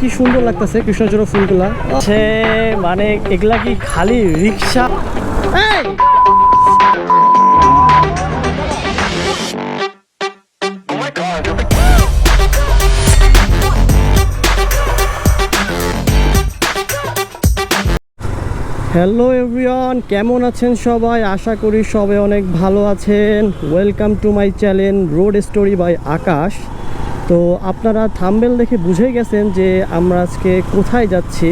কি সুন্দর লাগতেছে কৃষ্ণচূড়া ফুলগুলা। সে মানে এগুলা কি খালি রিক্সা? হ্যালো এভরিওয়ান কেমন আছেন সবাই? আশা করি সবাই অনেক ভালো আছেন। Welcome to my channel road story by Akash তো আপনারা থাম্বেল দেখে বুঝে গেছেন যে আমরা আজকে কোথায় যাচ্ছি।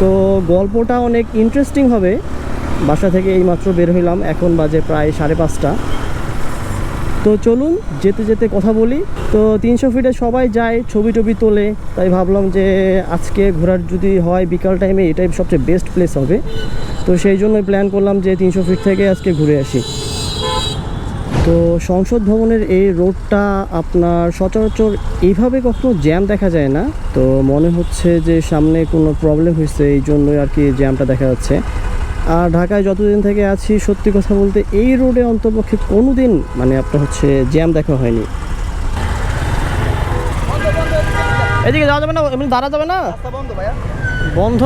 তো গল্পটা অনেক ইন্টারেস্টিং হবে। বাসা থেকে এইমাত্র বের হইলাম, এখন বাজে প্রায় সাড়ে পাঁচটা। তো চলুন, যেতে যেতে কথা বলি। তো তিনশো ফিটে সবাই যায়, ছবি টবি তোলে। তাই ভাবলাম যে আজকে ঘোরার যদি হয় বিকাল টাইমে এটাই সবচেয়ে বেস্ট প্লেস হবে। তো সেই জন্যই প্ল্যান করলাম যে তিনশো ফিট থেকে আজকে ঘুরে আসি। তো সংসদ ভবনের এই রোডটা আপনার সচরাচর এইভাবে কখনো জ্যাম দেখা যায় না। তো মনে হচ্ছে যে সামনে কোনো প্রবলেম হয়েছে এই জন্যই আর কি জ্যামটা দেখা যাচ্ছে। আর ঢাকায় যতদিন থেকে আছি সত্যি কথা বলতে এই রোডে অন্তপক্ষে কোনো দিন মানে আপনার হচ্ছে জ্যাম দেখা হয়নি। এদিকে যাওয়া যাবে না এমনি দাঁড়া যাবে না? বন্ধ ভাইয়া বন্ধ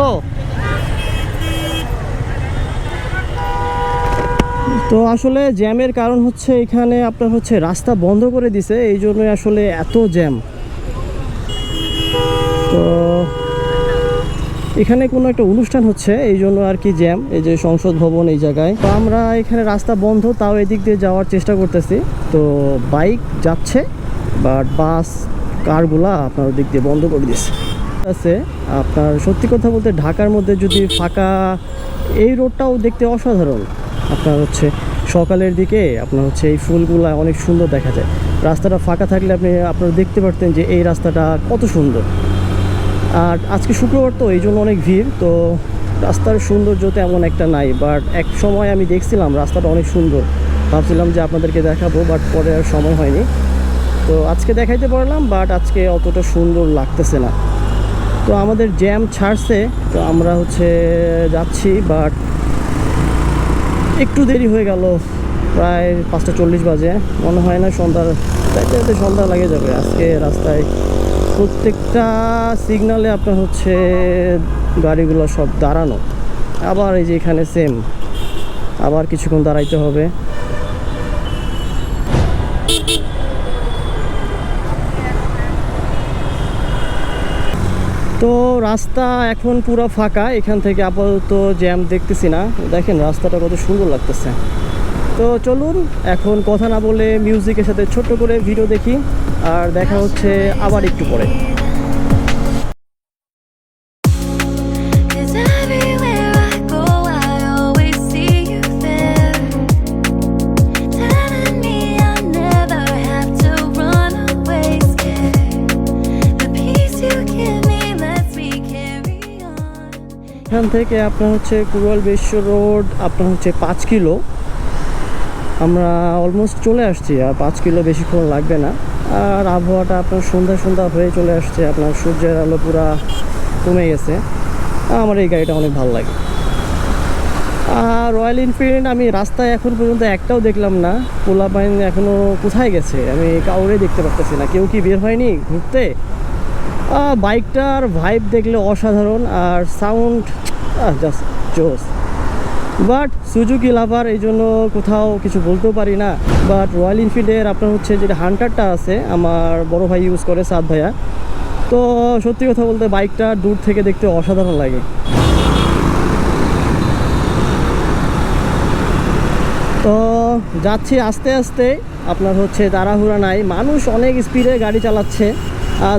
তো আসলে জ্যামের কারণ হচ্ছে এখানে আপনার হচ্ছে রাস্তা বন্ধ করে দিছে, এই জন্যই আসলে এত জ্যাম। তো এখানে কোনো একটা অনুষ্ঠান হচ্ছে, এই জন্য আর কি জ্যাম, এই যে সংসদ ভবন এই জায়গায়। তো আমরা এখানে রাস্তা বন্ধ, তাও এদিক দিয়ে যাওয়ার চেষ্টা করতেছি। তো বাইক যাচ্ছে, বাট বাস, কারগুলা আপনার ওদিক দিয়ে বন্ধ করে দিয়েছে। আছে, আপনার সত্যি কথা বলতে ঢাকার মধ্যে যদি ফাঁকা, এই রোডটাও দেখতে অসাধারণ। আপনার হচ্ছে সকালের দিকে আপনার হচ্ছে এই ফুলগুলা অনেক সুন্দর দেখা যায়। রাস্তাটা ফাঁকা থাকলে আপনি, আপনারা দেখতে পারতেন যে এই রাস্তাটা কত সুন্দর। আর আজকে শুক্রবার তো, এই জন্য অনেক ভিড়, তো রাস্তার সৌন্দর্য তেমন একটা নাই বাট এক সময় আমি দেখছিলাম রাস্তাটা অনেক সুন্দর। ভাবছিলাম যে আপনাদেরকে দেখাবো বাট পরে আর সময় হয়নি। তো আজকে দেখাইতে পারলাম বাট আজকে অতটা সুন্দর লাগতেছে না। তো আমাদের জ্যাম ছাড়ছে, তো আমরা হচ্ছে যাচ্ছি বাট একটু দেরি হয়ে গেল। প্রায় পাঁচটা চল্লিশ বাজে। মনে হয় না সন্ধ্যার যাইতে যাইতে সন্ধ্যা লাগে যাবে। আজকে রাস্তায় প্রত্যেকটা সিগনালে আপনার হচ্ছে গাড়িগুলো সব দাঁড়ানো। আবার এই যে এখানে সেম আবার কিছুক্ষণ দাঁড়াইতে হবে। তো রাস্তা এখন পুরো ফাঁকা, এখান থেকে আপাতত জ্যাম দেখতেছি না। দেখেন রাস্তাটা কত সুন্দর লাগতেছে। তো চলুন, এখন কথা না বলে মিউজিকের সাথে ছোট্ট করে ভিডিও দেখি, আর দেখা হচ্ছে আবার একটু পরে। এখান থেকে আপনার হচ্ছে কুরুয়াল বিশ্ব রোড, আপনার হচ্ছে পাঁচ কিলো। আমরা অলমোস্ট চলে আসছি, আর পাঁচ কিলো বেশিক্ষণ লাগবে না। আর আবহাওয়াটা আপনার সন্ধ্যা সন্ধ্যা হয়ে চলে আসছে, আপনার সূর্যের আলো পুরা কমে গেছে। আমার এই গাড়িটা অনেক ভালো লাগে। আর রয়্যাল এনফিল্ড আমি রাস্তায় এখন পর্যন্ত একটাও দেখলাম না। পোলা পাইন এখনও কোথায় গেছে? আমি কাউরে দেখতে পারতেছি না। কেউ কি বের হয়নি ঘুরতে? বাইকটার ভাইব দেখলে অসাধারণ, আর সাউন্ড জাস্ট জোস বাট সুজুকি লাভার এই জন্য কোথাও কিছু বলতেও পারি না। বাট রয়্যাল এনফিল্ডের আপনার হচ্ছে যেটা হান্টারটা আছে, আমার বড় ভাই ইউজ করে, সাদ ভাইয়া। তো সত্যি কথা বলতে বাইকটা দূর থেকে দেখতে অসাধারণ লাগে। তো যাচ্ছি আস্তে আস্তে, আপনার হচ্ছে তাড়াহুড়া নাই। মানুষ অনেক স্পিডে গাড়ি চালাচ্ছে।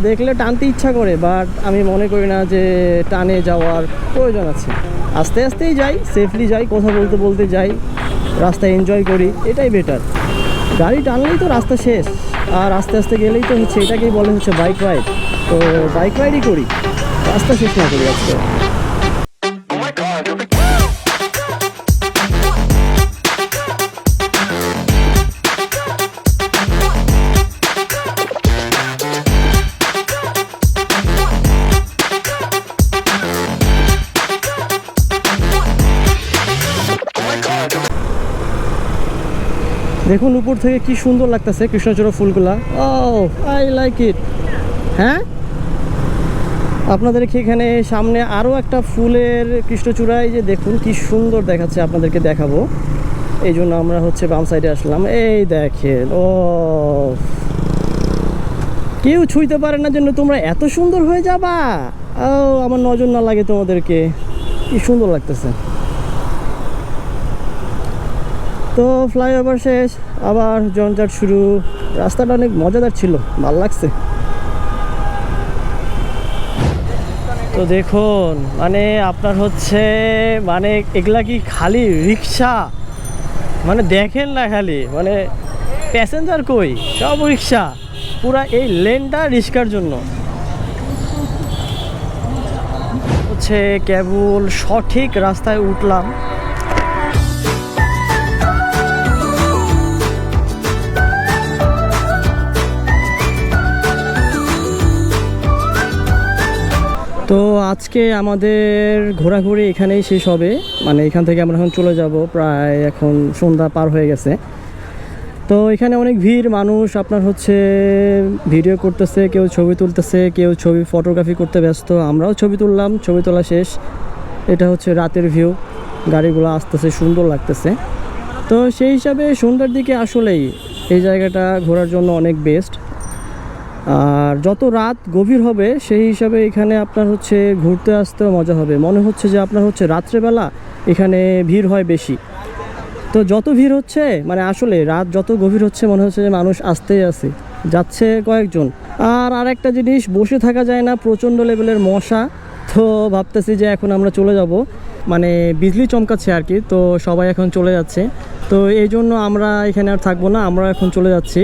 দেখলে টানতে ইচ্ছা করে বাট আমি মনে করি না যে টানে যাওয়ার প্রয়োজন আছে। আস্তে আস্তেই যাই সেফলি যাই, কথা বলতে বলতে যাই রাস্তা এনজয় করি, এটাই বেটার গাড়ি টানলেই তো রাস্তা শেষ, আর আস্তে আস্তে গেলেই তো হচ্ছে, এটাকেই বলে হচ্ছে বাইক রাইড তো বাইক রাইডই করি, রাস্তা শেষ না করি আজকে। দেখুন উপর থেকে কি সুন্দর লাগতেছে কৃষ্ণচূড়া ফুলগুলা। ও আই লাইক ইট হ্যাঁ? আপনাদেরকে এখানে সামনে আরও একটা ফুলের কৃষ্ণচূড়ায় যে দেখুন কি সুন্দর দেখাচ্ছে আপনাদেরকে দেখাবো। এই জন্য আমরা হচ্ছে বাম সাইডে আসলাম। এই দেখেন, ও। কেউ ছুঁইতে পারে না জন্য তোমরা এত সুন্দর হয়ে যাবা। ও, আমার নজর না লাগে তোমাদেরকে। কি সুন্দর লাগতেছে। তো ফ্লাইওভার শেষ, আবার জনজাট শুরু। রাস্তাটা অনেক মজাদার ছিল, ভালো লাগছে। তো দেখুন মানে আপনার হচ্ছে মানে এগুলা কি খালি রিক্সা? মানে দেখেন না খালি মানে প্যাসেঞ্জার কই? সব রিক্সা, পুরা এই লেনটা রিক্সার জন্য। হচ্ছে কেবল সঠিক রাস্তায় উঠলাম। আজকে আমাদের ঘোরাঘুরি এখানেই শেষ হবে। মানে এখান থেকে আমরা এখন চলে যাব, প্রায় এখন সন্ধ্যা পার হয়ে গেছে। তো এখানে অনেক ভিড়, মানুষ, আপনার হচ্ছে ভিডিও করতেছে, কেউ ছবি তুলতেছে, কেউ ছবি ফটোগ্রাফি করতে ব্যস্ত, আমরাও ছবি তুললাম, ছবি তোলা শেষ। এটা হচ্ছে রাতের ভিউ গাড়িগুলো আসতেছে, সুন্দর লাগতেছে। তো সেই হিসাবে সন্ধ্যার দিকে আসলেই এই জায়গাটা ঘোরার জন্য অনেক বেস্ট আর যত রাত গভীর হবে, সেই হিসাবে এখানে আপনার হচ্ছে ঘুরতে আসতেও মজা হবে। মনে হচ্ছে যে আপনার হচ্ছে রাত্রেবেলা এখানে ভিড় হয় বেশি। তো যত ভিড় হচ্ছে মানে আসলে রাত যত গভীর হচ্ছে, মনে হচ্ছে যে মানুষ আসতেই আছে, যাচ্ছে কয়েকজন। আর আরেকটা জিনিস, বসে থাকা যায় না, প্রচণ্ড লেভেলের মশা। তো ভাবতেছি যে এখন আমরা চলে যাব। মানে বিজলি চমকাচ্ছে আর কি, তো সবাই এখন চলে যাচ্ছে। তো এই জন্য আমরা এখানে আর থাকব না, আমরা এখন চলে যাচ্ছি।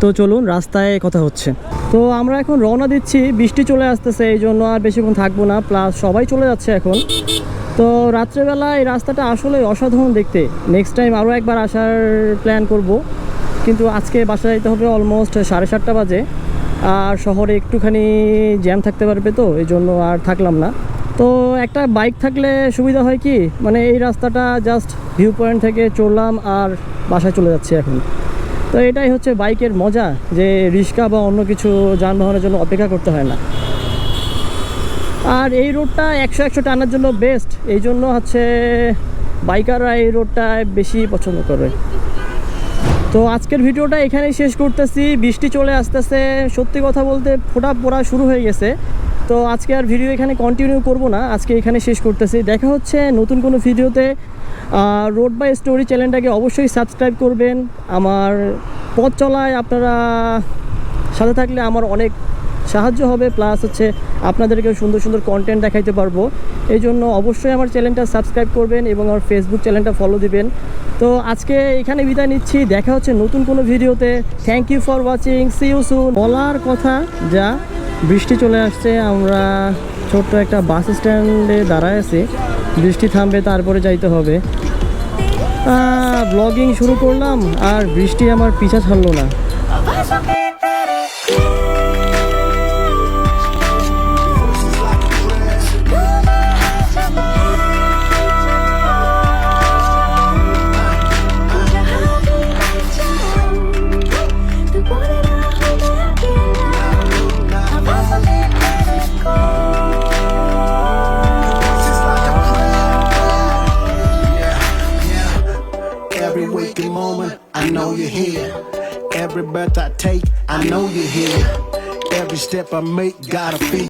তো চলুন, রাস্তায় কথা হচ্ছে। তো আমরা এখন রওনা দিচ্ছি, বৃষ্টি চলে আসতেছে এই জন্য আর বেশিক্ষণ থাকব না, প্লাস সবাই চলে যাচ্ছে এখন। তো রাত্রেবেলা এই রাস্তাটা আসলে অসাধারণ দেখতে। নেক্সট টাইম আরও একবার আসার প্ল্যান করব। কিন্তু আজকে বাসা যাইতে হবে অলমোস্ট সাড়ে সাতটা বাজে। আর শহরে একটুখানি জ্যাম থাকতে পারবে তো, এই জন্য আর থাকলাম না। তো একটা বাইক থাকলে সুবিধা হয় কি? মানে এই রাস্তাটা জাস্ট ভিউ পয়েন্ট থেকে চললাম আর বাসায় চলে যাচ্ছি এখন। তো এটাই হচ্ছে বাইকের মজা, যে রিক্সা বা অন্য কিছু যানবাহনের জন্য অপেক্ষা করতে হয় না। আর এই রোডটা একশো একশো টানার জন্য বেস্ট এই জন্য হচ্ছে বাইকাররা এই রোডটায় বেশি পছন্দ করে। তো আজকের ভিডিওটা এখানেই শেষ করতেছি, বৃষ্টি চলে আসতেছে, সত্যি কথা বলতে ফোটা পড়া শুরু হয়ে গেছে। তো আজকে আর ভিডিও এখানে কন্টিনিউ করব না, আজকে এখানে শেষ করতেছি। দেখা হচ্ছে নতুন কোনো ভিডিওতে রোড বাই স্টোরি চ্যানেলটাকে অবশ্যই সাবস্ক্রাইব করবেন। আমার পথ চলায় আপনারা সাথে থাকলে আমার অনেক সাহায্য হবে প্লাস হচ্ছে আপনাদেরকে সুন্দর সুন্দর কন্টেন্ট দেখাইতে পারব। এই জন্য অবশ্যই আমার চ্যানেলটা সাবস্ক্রাইব করবেন এবং আমার ফেসবুক চ্যানেলটা ফলো দিবেন। তো আজকে এখানে বিদায় নিচ্ছি, দেখা হচ্ছে নতুন কোনো ভিডিওতে thank you for watching see you soon বলার কথা যা বৃষ্টি চলে আসছে, আমরা ছোট্ট একটা বাস স্ট্যান্ডে দাঁড়ায় আছি। বৃষ্টি থামবে, তারপরে যাইতে হবে। ব্লগিং শুরু করলাম, আর বৃষ্টি আমার পিছা ছাড়লো না। Every breath I take, I know you're here. Every step I make, gotta feel.